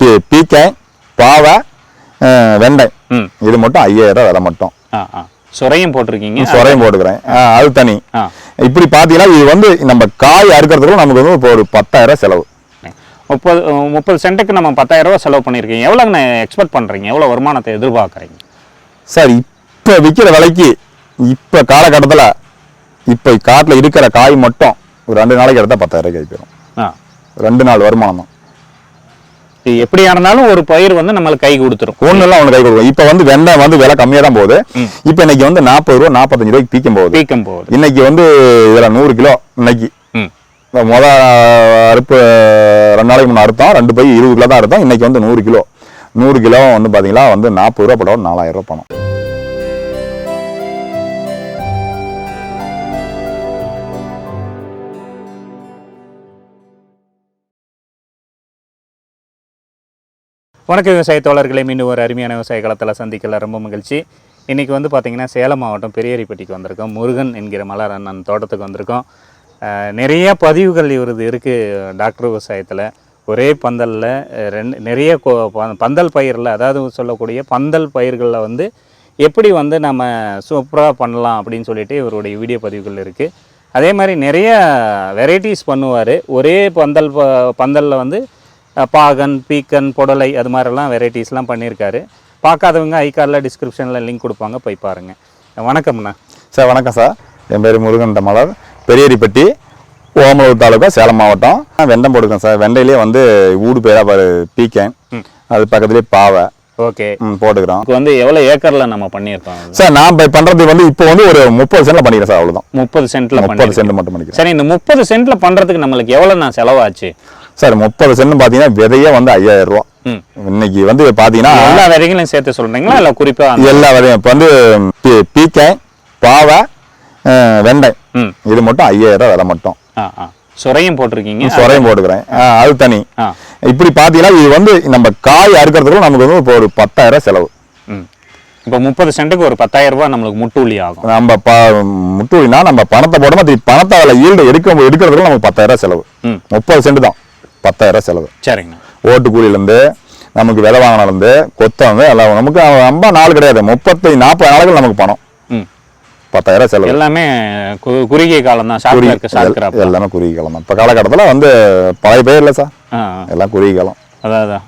பீக்காய் பாவை வெண்டை. இது மட்டும் ஐயாயிரம் விலை மட்டும். ஆ ஆ. சுரையும் போட்டிருக்கீங்க. சொரையும் போட்டுக்கிறேன். அது தனி. ஆ. இப்படி பார்த்தீங்கன்னா இது வந்து நம்ம காய் அறுக்கிறதுக்கு நமக்கு வந்து இப்போ ஒரு பத்தாயிரம் செலவு. முப்பது முப்பது சென்ட்டுக்கு நம்ம பத்தாயிரம் ரூபாய் செலவு பண்ணியிருக்கீங்க. எவ்வளோங்கண்ணா எக்ஸ்பெக்ட் பண்ணுறீங்க எவ்வளோ வருமானத்தை எதிர்பார்க்குறீங்க? சார் இப்போ விற்கிற விலைக்கு இப்போ காலகட்டத்தில் இப்போ காட்டில் இருக்கிற காய் மட்டும் ஒரு ரெண்டு நாளைக்கு எடுத்தால் பத்தாயிரம் ரூபாய்க்கு போயிடும் ஆ. ரெண்டு நாள் வருமானம் இது எப்படியா இருந்தாலும் ஒரு பயிர் வந்து நம்மளுக்கு கை கொடுத்துரும். ஒன்றுலாம் ஒன்று கை கொடுக்கும் இப்போ வந்து வெண்டை வந்து விலை கம்மியாக தான் போகுது இப்போ இன்னைக்கு வந்து நாற்பது ரூபா நாற்பத்தஞ்சு ரூபாய்க்கு பீக்கும் போகுது. பீக்கம் போகுது. இன்னைக்கு வந்து இதில் நூறு கிலோ இன்னைக்கு. முத அறுப்பு ரெண்டு நாளைக்கு முன்னே அறுத்தோம். ரெண்டு பை இருபது கிலோ தான் அறுத்தோம். இன்னைக்கு வந்து நூறு கிலோ. நூறு கிலோ வந்து பார்த்தீங்கன்னா வந்து நாற்பது ரூபா படம் நாலாயிரம் ரூபா பணம். வணக்கம் விவசாய தோழர்களை மீண்டும் ஒரு அருமையான விவசாய களத்தில் சந்திக்கல. ரொம்ப மகிழ்ச்சி. இன்றைக்கி வந்து பார்த்திங்கன்னா சேலம் மாவட்டம் பெரியரிப்பட்டிக்கு வந்திருக்கோம். முருகன் என்கிற மலர் அண்ணன் தோட்டத்துக்கு வந்திருக்கோம். நிறைய பதிவுகள் இவரது இருக்குது டாக்டர் விவசாயத்தில். ஒரே பந்தலில் ரெண்டு நிறைய ப- பந்தல் பயிரில் அதாவது சொல்லக்கூடிய பந்தல் பயிர்களில் வந்து எப்படி வந்து நம்ம சூப்பராக பண்ணலாம் அப்படின்னு சொல்லிட்டு இவருடைய வீடியோ பதிவுகள் இருக்குது அதே மாதிரி நிறைய வெரைட்டிஸ் பண்ணுவார். ஒரே பந்தல் ப- பந்தலில் வந்து பாகன் பீக்கன் புடலை அது மாதிரிலாம் வெரைட்டிஸ்லாம் பண்ணியிருக்காரு. பார்க்காதவங்க ஐகார்டில் டிஸ்கிரிப்ஷனில் லிங்க் கொடுப்பாங்க போய் பாருங்கள் வணக்கம்ண்ணா சார் வணக்கம் சார். என் பேர் முருகன் மலர் பெரியரிப்பட்டி ஓமலூர் தாலுக்கா சேலம் மாவட்டம். வெண்டம் போட்டுக்கேன் சார். வெண்டையிலே வந்து ஊடு பேரா பாரு பீக்கேன். அது பக்கத்துலேயே பாவை. ஓகே. ம், போட்டுக்கிறோம். இப்போ வந்து எவ்வளோ ஏக்கரில் நம்ம பண்ணியிருக்கோம்? சார் நான் பண்ணுறது வந்து இப்போ வந்து ஒரு முப்பது சென்ட்ல பண்ணிக்கிறேன் சார் அவ்வளோதான் முப்பது சென்ட்டில் முப்பது சென்ட் மட்டும் பண்ணிக்கிறேன். சரி இந்த முப்பது சென்ட்டில் பண்ணுறதுக்கு நம்மளுக்கு எவ்வளோ நான் செலவாச்சு? சார் முப்பது சென்ட் பார்த்தீங்கன்னா விதையே வந்து ஐயாயிரம் ரூபா. இன்னைக்கு வந்து பார்த்தீங்கன்னா எல்லா விதைகளையும் சேர்த்து சொல்கிறீங்களா இல்லை குறிப்பாக எல்லா விதையும். இப்போ வந்து பீக்காய் பாவை வெண்டை. இது மட்டும் ஐயாயிரம் ரூபா விலை மட்டும். சுரையும் போட்டிருக்கீங்க. சொரையும் போட்டுக்கிறேன். அது தனி. இப்படி பார்த்தீங்கன்னா இது வந்து நம்ம காய் அறுக்கிறதுக்கு நமக்கு வந்து இப்போ ஒரு பத்தாயிரம் செலவு. ம். இப்போ முப்பது சென்ட்டுக்கு ஒரு பத்தாயிரம் ரூபாய் நம்மளுக்கு முட்டுள்ளி ஆகும். நம்ம ப முட்டுனா நம்ம பணத்தை போடாம திருப்பி பணத்தை அதில் ஈல்டு எடுக்க எடுக்கிறதுக்கு நமக்கு பத்தாயிரம் செலவு. முப்பது சென்ட் தான். பத்தாயிரம் செலவு. சரிங்கண்ணா ஓட்டு கூலியிலேருந்து நமக்கு விலை வாங்கினாலேருந்து கொத்தம் எல்லாம் நமக்கு ரொம்ப நாள் கிடையாது. முப்பத்தி நாற்பது நாளுக்கு நமக்கு பணம். பத்தாயிரம் செலவு. எல்லாமே குறுகிய காலம் தான். எல்லாமே குறுகிய காலம் தான். இப்போ காலகட்டத்தில் வந்து பழைய பேர் இல்லை சார். எல்லாம் குறுகிய காலம். அதான்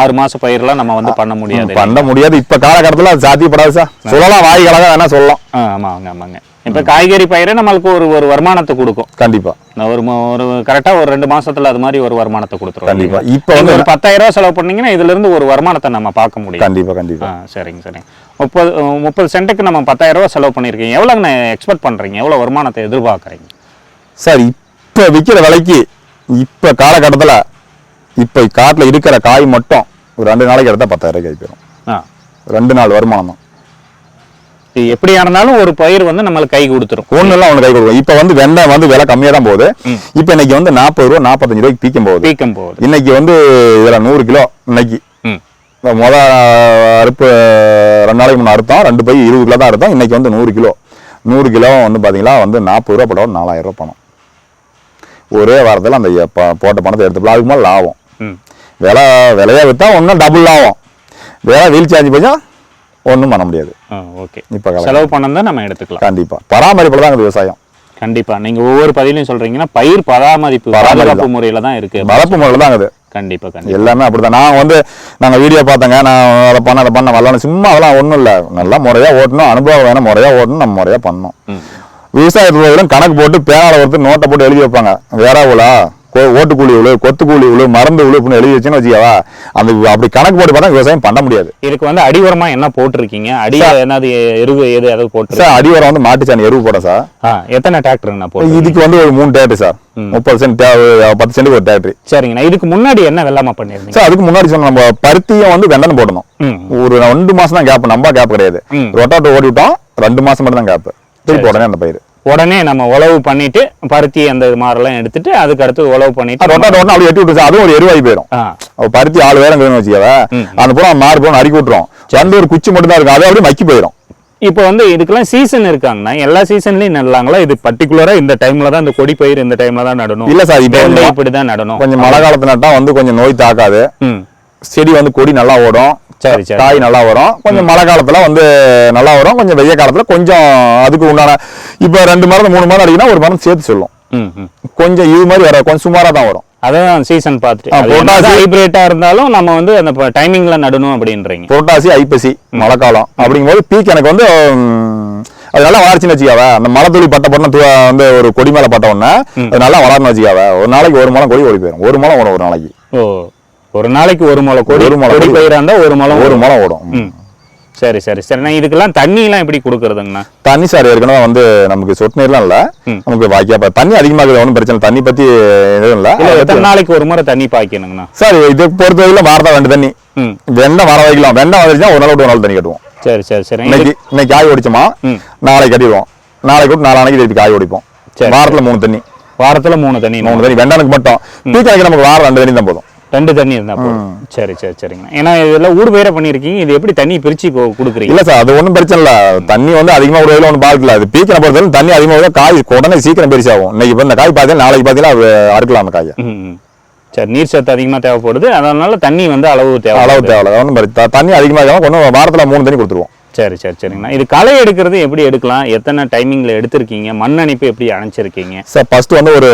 ஆறு மாச பயிரெல்லாம் நம்ம வந்து பண்ண முடியாது. பண்ண முடியாது. இப்போ காலகட்டத்தில் அது சாத்தியப்படாது சார். சொல்லலாம் வாய் கலங்க வேணா சொல்லலாம். ஆமாங்க ஆமாங்க. இப்போ காய்கறி பயிரே நம்மளுக்கு ஒரு ஒரு வருமானத்தை கொடுக்கும். கண்டிப்பாக நான் ஒரு ஒரு கரெக்டாக ஒரு ரெண்டு மாசத்துல அது மாதிரி ஒரு வருமானத்தை கொடுத்துரும் கண்டிப்பா. இப்போ வந்து ஒரு பத்தாயிரம் ரூபாய் செலவு பண்ணீங்கன்னா இதுல இருந்து ஒரு வருமானத்தை நம்ம பார்க்க முடியும். கண்டிப்பாக கண்டிப்பாக சரிங்க சரிங்க. முப்பது முப்பது சென்ட்டுக்கு நம்ம பத்தாயிரம் ரூபாய் செலவு பண்ணியிருக்கீங்க. எவ்வளோங்கண்ணா எக்ஸ்பெக்ட் பண்ணுறீங்க எவ்வளோ வருமானத்தை எதிர்பார்க்குறீங்க? சார் இப்போ விற்கிற விலைக்கு இப்போ காலகட்டத்தில் இப்போ காட்டில் இருக்கிற காய் மட்டும் ஒரு ரெண்டு நாளைக்கு எடுத்தால் பத்தாயிரம் ரூபாய்க்கு போயிடும் ஆ. ரெண்டு நாள் வருமானம் எப்படியா இருந்தாலும் ஒரு பயிர் வந்து நம்மளுக்கு கை கொடுத்துரும். ஒன்றுலாம் ஒன்று கை கொடுக்கும். இப்போ வந்து வெண்டை வந்து விலை கம்மியாக தான் போகுது இப்போ இன்னைக்கு வந்து நாற்பது ரூபா நாற்பத்தஞ்சு ரூபாய்க்கு பீக்கும் போகுது. பீக்கம் போகுது. இன்னைக்கு வந்து இதில் நூறு கிலோ இன்னைக்கு. முத அறுப்பு ரெண்டு நாளைக்கு முன்னே அறுத்தோம். ரெண்டு பை இருபது கிலோ தான் அறுத்தோம். இன்னைக்கு வந்து நூறு கிலோ. நூறு கிலோ வந்து பார்த்தீங்கன்னா வந்து நாற்பது ரூபா படம் நாலாயிரம் ரூபா பணம் ஒரே வாரத்தில் அந்த போட்ட பணத்தை எடுத்துக்கலாம். அதுக்கு மேலே லாபம். விலை விலையா விற்றா ஒன்றும் டபுள் லாபம். விலை வீல் சார்ஜ் போச்சா ஒன்றும் பண்ண முடியாது. ஓகே. இப்போ செலவு பணம் தான் நம்ம எடுத்துக்கலாம். கண்டிப்பாக பராமரிப்பில் தான் விவசாயம். கண்டிப்பா. நீங்க ஒவ்வொரு பதிலையும் சொல்றீங்கன்னா பயிர் பராமரிப்பு பாதுகாப்பு முறையில தான் இருக்கு வளர்ப்பு முறையில் தான் அது கண்டிப்பா கண்டிப்பா. எல்லாமே அப்படிதான். நான் வந்து நாங்கள் வீடியோ பார்த்தேங்க. நான் அதை பண்ண அதை பண்ண வரலாம் சும்மா அதெல்லாம் ஒன்றும் இல்லை. நல்லா முறையாக ஓட்டணும். அனுபவம் வேணும். முறையாக ஓட்டணும். நம்ம முறையாக பண்ணணும். விவசாயத்தில் கணக்கு போட்டு பேனால ஒருத்தர் நோட்டை போட்டு எழுதி வைப்பாங்க. வேற உலா ஓட்டு கூலி உழு கொத்து கூலி உழு மருந்து அப்படின்னு எழுதி வச்சுன்னு வச்சுக்கவா அந்த அப்படி கணக்கு போட்டு பார்த்தா விவசாயம் பண்ண முடியாது. இதுக்கு வந்து அடி உரமா என்ன போட்டிருக்கீங்க? அடி என்னது எருவு எது எதாவது போட்டு சார் அடி உரம் வந்து மாட்டு சாணி எருவு போட்டேன் சார். எத்தனை டிராக்டருங்கண்ணா போட்டு இதுக்கு வந்து ஒரு மூணு டேட்டு சார். முப்பது சென்ட் பத்து சென்ட்டுக்கு ஒரு டேட்ரி சரிங்கண்ணா. இதுக்கு முன்னாடி என்ன வெள்ளாம பண்ணிருந்தீங்க சார் அதுக்கு முன்னாடி சொன்ன நம்ம பருத்தியும் வந்து வெண்டனை போடணும். ஒரு ரெண்டு மாசம் தான் கேப் நம்ம கேப் கிடையாது. ரொட்டாட்டோ ஓடி விட்டோம் ரெண்டு மாசம் மட்டும் தான் கேப் திருப்பி உடனே அந்த பயிர். உடனே நம்ம உழவு பண்ணிட்டு பருத்தி அந்த இது மாதிரிலாம் எடுத்துட்டு அதுக்கு அடுத்து உழவு பண்ணிட்டு ரொட்டாட்டோ ஓடனா அப்படியே எட்டி விட்டு அதுவும் ஒரு எருவாகி போயிடும். பருத்தி ஆள் வேற வச்சுக்கவ. அந்த பூரா மாறு போன அடிக்கி விட்டுரும். வந்து ஒரு குச்சி மட்டும் தான் இருக்கும். அது அப்படியே மக்கி போயிடும். இப்போ வந்து இதுக்கெல்லாம் சீசன் இருக்காங்கண்ணா. எல்லா சீசன்லயும் நடலாங்களா இது பர்டிகுலரா இந்த டைம்ல தான் இந்த கொடி பயிர் இந்த டைம்ல தான் நடணும். இல்ல சார் இப்படி தான் நடணும். கொஞ்சம் மழை காலத்து நட்டா வந்து கொஞ்சம் நோய் தாக்காது. செடி வந்து கொடி நல்லா ஓடும். சரி சரி. காய் நல்லா வரும். கொஞ்சம் மழை காலத்துல வந்து நல்லா வரும். கொஞ்சம் வெய்ய காலத்துல கொஞ்சம் அதுக்கு உண்டான இப்போ ரெண்டு மரம் மூணு மரம் அடிக்குன்னா ஒரு மரம் சேர்த்து சொல்லும். கொஞ்சம் இது மாதிரி வர கொஞ்சம் சுமாரா தான் வரும். அதான் சீசன் பார்த்துட்டு ஆ, அது potash- என்னதான் ஹைபிரேட்டா இருந்தாலும் நம்ம வந்து அந்த டைமிங்ல நடணும் அப்படின்றீங்க. புரட்டாசி ஐப்பசி மழை காலம் அப்படிங்கும்போது பீக் எனக்கு வந்து அது நல்லா வளர்ச்சின்னு வச்சுக்காவ. அந்த மழை துளி பட்ட பட்டம் வந்து ஒரு கொடி மேல பட்ட உடனே அது நல்லா வளரணும் வச்சுக்காவ. ஒரு நாளைக்கு ஒரு முளம் கொடி ஓடி போயிடும் ஒரு முளம் ஓடும் ஒரு நாளைக்கு. ஓ. ஒரு நாளைக்கு ஒரு முளை கொடி ஒரு முளை கொடி கொடி. பயிரா இருந்தா ஒரு முளை ஒரு முளம் ஓடும். சரி சரி சரி. நான் இதுக்கெல்லாம் தண்ணி எல்லாம் எப்படி கொடுக்கறதுங்கண்ணா? தண்ணி சார் ஏற்கனவே வந்து நமக்கு சொட்டு நீர்லாம் இல்ல. நமக்கு இப்ப தண்ணி அதிகமாகுது ஒன்றும் பிரச்சனை. தண்ணி பத்தி எதுவும் இல்ல. எத்தனை நாளைக்கு ஒரு முறை தண்ணி பாய்க்கணுங்கண்ணா? சார் இது பொறுத்தவரையில வாரதா ரெண்டு தண்ணி. வெண்ணெய் வர வைக்கலாம். வெண்ணெய் வந்துருச்சுன்னா ஒரு நாள் ஒரு நாள் தண்ணி கட்டுவோம். சரி சரி சரி. இன்னைக்கு இன்னைக்கு காய் ஒடிச்சோமா. நாளைக்கு கட்டிடுவோம். நாளைக்கு விட்டு நாளானைக்கு திருப்பி காய் ஒடிப்போம். சரி. வாரத்துல மூணு தண்ணி. வாரத்துல மூணு தண்ணி. மூணு தண்ணி. வெண்டனுக்கு மட்டும். பீக்காய்க்கு நமக்கு வாரம் ரெண்டு தண்ணி தான் போதும். ரெண்டு தண்ணி இருந்தா போதும். சரி சரி சரிங்கண்ணா. ஏன்னா இதெல்லாம் ஊடு பயிரை பண்ணியிருக்கீங்க. இது எப்படி தண்ணி பிரிச்சு கொடுக்குறீங்க? இல்ல சார் அது ஒன்றும் பிரச்சனை இல்ல. தண்ணி வந்து அதிகமா விடுறதுல ஒன்றும் பாதிக்கல அது பீக்கின பொறுத்தவரை தண்ணி அதிகமா விடுறது காய் உடனே சீக்கிரம் பெருசாகும் இன்னைக்கு இப்ப இந்த காய் பார்த்தீங்கன்னா நாளைக்கு பார்த்தீங்கன்னா அது அறுக்கலாம் அந்த காயை. சரி நீர் சத்து அதிகமா தேவைப்படுது. அதனால தண்ணி வந்து அளவு தேவை அளவு தேவை ஒன்றும் தண்ணி அதிகமாக கொஞ்சம் வாரத்துல மூணு தண்ணி கொடுத்துருவோம். சரி சரி சரிங்கண்ணா. இது களை எடுக்கிறது எப்படி எடுக்கலாம்? எத்தனை டைமிங்ல எடுத்திருக்கீங்க? மண் அணைப்பு எப்படி அணைச்சிருக்கீங்க? சார் ஃபர்ஸ்ட் வந்து ஒரு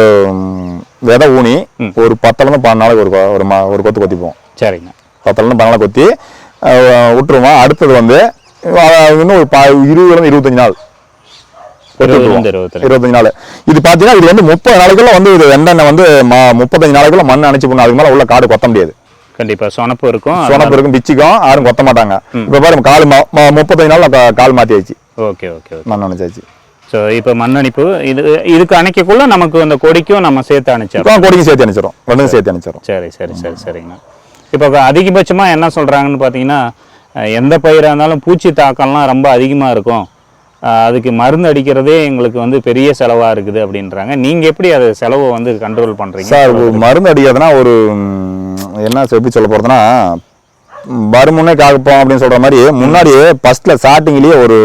விதை ஊனி ஒரு பத்துல இருந்து பன்னெண்டு நாளைக்கு ஒரு கொ- ஒரு மா- ஒரு கொத்து கொத்திப்போம். சரிங்க பத்துல இருந்து பன்னெண்டு கொத்தி அஹ், விட்டுருவோம் அடுத்தது வந்து அஹ், இன்னும் ஒரு ப- இருபதுல இருந்து இருபத்தஞ்சு நாள் கொத்தி விட்டுருவோம். இருந்து இருபத்தி இருபத்தஞ்சு நாள். இது பார்த்தீங்கன்னா இது வந்து முப்பது நாளைக்குள்ள வந்து இது வெண்டெண்ணெய் வந்து ம- முப்பத்தஞ்சு நாளைக்குள்ள மண் அணைச்சு போடணும். அதுக்கு மேலே உள்ள காடு கொத்த முடியாது. கண்டிப்பா. சொனப்பு இருக்கும். சொனப்பு இருக்கும் பிச்சுக்கும் யாரும் கொத்த மாட்டாங்க. இப்போ பாருங்க கால் முப்பத்தஞ்சு நாள் கால் மாற்றியாச்சு ஓகே ஓகே ஓகே. மண் அணைச்சாச்சு ஸோ இப்போ மண் அணைப்பு இது இதுக்கு அணைக்கக்குள்ள நமக்கு அந்த கொடிக்கும் நம்ம சேர்த்து அணைச்சிடறோம் இப்போ கொடிக்கும் சேர்த்து அணைச்சிடும் ரெண்டும் சேர்த்து அணைச்சிடும் சரி சரி சரி சரிங்கண்ணா இப்போ அதிகபட்சமாக என்ன சொல்கிறாங்கன்னு பார்த்தீங்கன்னா எந்த பயிராக இருந்தாலும் பூச்சி தாக்கம்லாம் ரொம்ப அதிகமாக இருக்கும். அதுக்கு மருந்து அடிக்கிறதே எங்களுக்கு வந்து பெரிய செலவாக இருக்குது அப்படின்றாங்க. நீங்கள் எப்படி அது செலவை வந்து கண்ட்ரோல் பண்ணுறீங்க சார் மருந்து அடிக்கிறதுனா ஒரு என்ன எப்படி சொல்ல போறதுன்னா வருமுன்னே காப்போம் அப்படின்னு சொல்கிற மாதிரி முன்னாடியே ஃபஸ்ட்டில் ஸ்டார்டிங்லேயே ஒரு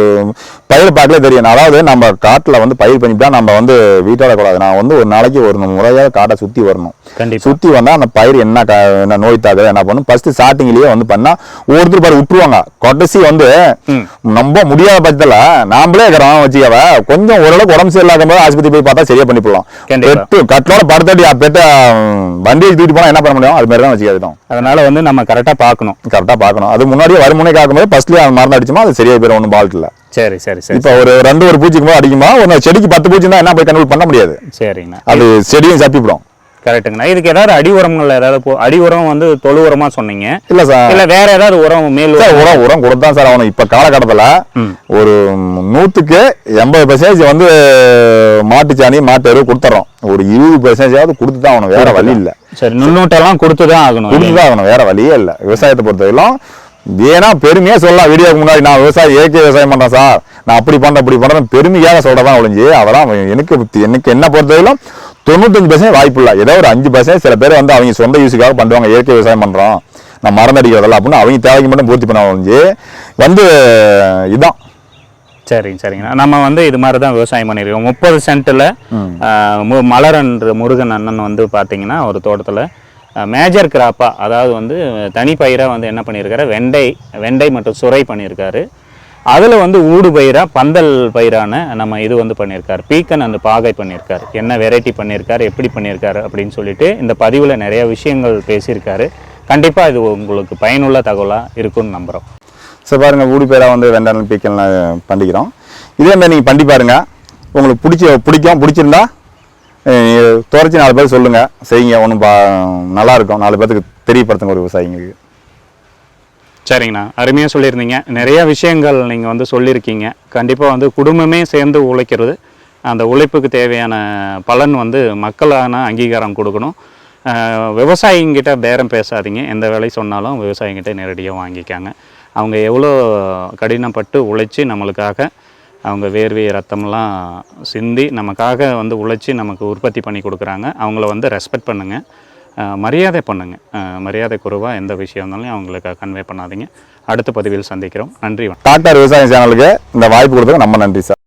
பயிர் பார்க்கலே தெரியும். அதாவது நம்ம காட்டில் வந்து பயிர் பண்ணிட்டா நம்ம வந்து வீட்டாடக்கூடாது நான் வந்து ஒரு நாளைக்கு ஒரு முறையாக காட்டை சுற்றி வரணும். கண்டிப்பாக சுத்தி வந்தா அந்த பயிர் என்ன க- என்ன நோய் தாக்குது என்ன பண்ணும். ஃபர்ஸ்ட் ஸ்டார்டிங்லயே வந்து பண்ணா ஒருத்தர் பாரு விட்டுருவாங்க கடைசி வந்து நம்ப முடியாத பட்சத்துல நாமளே இருக்கிறோம் வச்சுக்கவ கொஞ்சம் ஓரளவுக்கு உடம்பு சரியில்லாத போது ஆஸ்பத்திரி போய் பார்த்தா சரியா பண்ணிப்பலாம் கண்டிப்பா. பெட்டு கட்டலோட படுத்தடி பெட்ட வண்டியை தூக்கிட்டு போனா என்ன பண்ண முடியும்? அது மாதிரி தான் வச்சுக்கிட்டோம் அதனால வந்து நம்ம கரெக்டாக பார்க்கணும். கரெக்டா பார்க்கணும். அது முன்னாடியே வருமுனை காக்கும்போது ஃபர்ஸ்ட்லயே மருந்து அடிச்சுமா? அது சரியா போயிடும் ஒன்றும் பால்ட் இல்ல. சரி சரி சரி இப்போ ஒரு ரெண்டு ஒரு பூச்சிக்கு போது அடிக்குமா? ஒரு செடிக்கு பத்து பூச்சி தான் என்ன போய் கண்ட்ரோல் பண்ண முடியாது. சரிங்கண்ணா. அது செடியும் சப்பிவிடும் கரெக்டுங்கண்ணா இதுக்கு ஏதாவது அடி உரங்கள் ஏதாவது அடி உரம் வந்து தொழு உரமாக சொன்னீங்க? இல்ல சார். இல்லை வேற ஏதாவது உரம் மேல் சார் உரம்? உரம் கொடுத்தான் சார் அவனுக்கு இப்ப காலகட்டத்துல ஒரு நூத்துக்கு எண்பது பெர்சன்டேஜ் வந்து மாட்டு சாணி மாட்டு எருவு கொடுத்துறோம் ஒரு இருபது பெர்சன்டேஜாவது கொடுத்து தான் அவனுக்கு வேற வழி இல்ல. சரி நுண்ணூட்டெல்லாம் கொடுத்து தான் ஆகணும். கொடுத்து தான் ஆகணும். வேற வழியே இல்ல. விவசாயத்தை பொறுத்தவரையிலும் ஏன்னா பெருமையா சொல்லலாம். வீடியோக்கு முன்னாடி நான் விவசாயம் இயற்கை விவசாயம் பண்றேன் சார். நான் அப்படி பண்றேன் இப்படி பண்றேன் பெருமையாக சொல்றதான் ஒழிஞ்சு அதெல்லாம் எனக்கு எனக்கு என்ன பொறுத்தவரையிலும் தொண்ணூத்தஞ்சு பர்சன்ட் வாய்ப்பு இல்லை ஏதோ ஒரு அஞ்சு பர்சன்ட் சில பேர் வந்து அவங்க சொந்த யூஸுக்காக பண்ணுவாங்க இயற்கை விவசாயம் பண்றோம் நான் மருந்து அடிக்கிறதெல்லாம் அப்படின்னு அவங்க தேவைக்கு மட்டும் பூர்த்தி பண்ண வந்து இதான். சரிங்க சரிங்க. நம்ம வந்து இது மாதிரி தான் விவசாயம் பண்ணியிருக்கோம் முப்பது சென்ட்டில் மலரன்ற முருகன் அண்ணன் வந்து பார்த்தீங்கன்னா ஒரு தோட்டத்தில் மேஜர் கிராப்பாக அதாவது வந்து தனிப்பயிராக வந்து என்ன பண்ணியிருக்காரு வெண்டை வெண்டை மற்றும் சுரை பண்ணியிருக்காரு அதில் வந்து ஊடு பயிராக பந்தல் பயிரான நம்ம இது வந்து பண்ணியிருக்காரு பீக்கன் அந்த பாகை பண்ணியிருக்காரு என்ன வெரைட்டி பண்ணியிருக்காரு எப்படி பண்ணியிருக்காரு அப்படின்னு சொல்லிட்டு இந்த பதிவில் நிறைய விஷயங்கள் பேசியிருக்காரு. கண்டிப்பாக இது உங்களுக்கு பயனுள்ள தகவலாக இருக்கும்னு நம்புகிறோம் ஸோ பாருங்கள் ஊடு பயிராக வந்து வெண்டாளன் பீக்கன்லாம் பண்டிக்கிறோம். இதே மாதிரி நீங்கள் பண்ணி பாருங்க. உங்களுக்கு பிடிச்சி பிடிக்கும் பிடிச்சிருந்தா துறைச்சி நாலு பேர் சொல்லுங்கள் செய்யுங்க ஒன்றும் பா நல்லாயிருக்கும் நாலு பேர்த்துக்கு தெரியப்படுத்துங்க ஒரு விவசாயிங்களுக்கு. சரிங்கண்ணா. அருமையாக சொல்லியிருந்தீங்க. நிறையா விஷயங்கள் நீங்கள் வந்து சொல்லியிருக்கீங்க. கண்டிப்பாக வந்து குடும்பமே சேர்ந்து உழைக்கிறது. அந்த உழைப்புக்கு தேவையான பலன் வந்து மக்களான அங்கீகாரம் கொடுக்கணும். விவசாயிங்கிட்ட பேரம் பேசாதீங்க. எந்த வேலை சொன்னாலும் விவசாயிங்கிட்ட நேரடியாக வாங்கிக்காங்க. அவங்க எவ்வளோ கடினப்பட்டு உழைச்சி நம்மளுக்காக அவங்க வேர்வை ரத்தம்லாம் சிந்தி நமக்காக வந்து உழைச்சி நமக்கு உற்பத்தி பண்ணி கொடுக்குறாங்க. அவங்கள வந்து ரெஸ்பெக்ட் பண்ணுங்கள் மரியாதை பண்ணுங்கள் மரியாதை குறைவாக எந்த விஷயம் இருந்தாலும் அவங்களுக்கு கன்வே பண்ணாதீங்க. அடுத்த பதிவில் சந்திக்கிறோம். நன்றி டாக்டர் விவசாய சேனலுக்கு இந்த வாய்ப்பு கொடுத்தது நம்ம நன்றி சார்.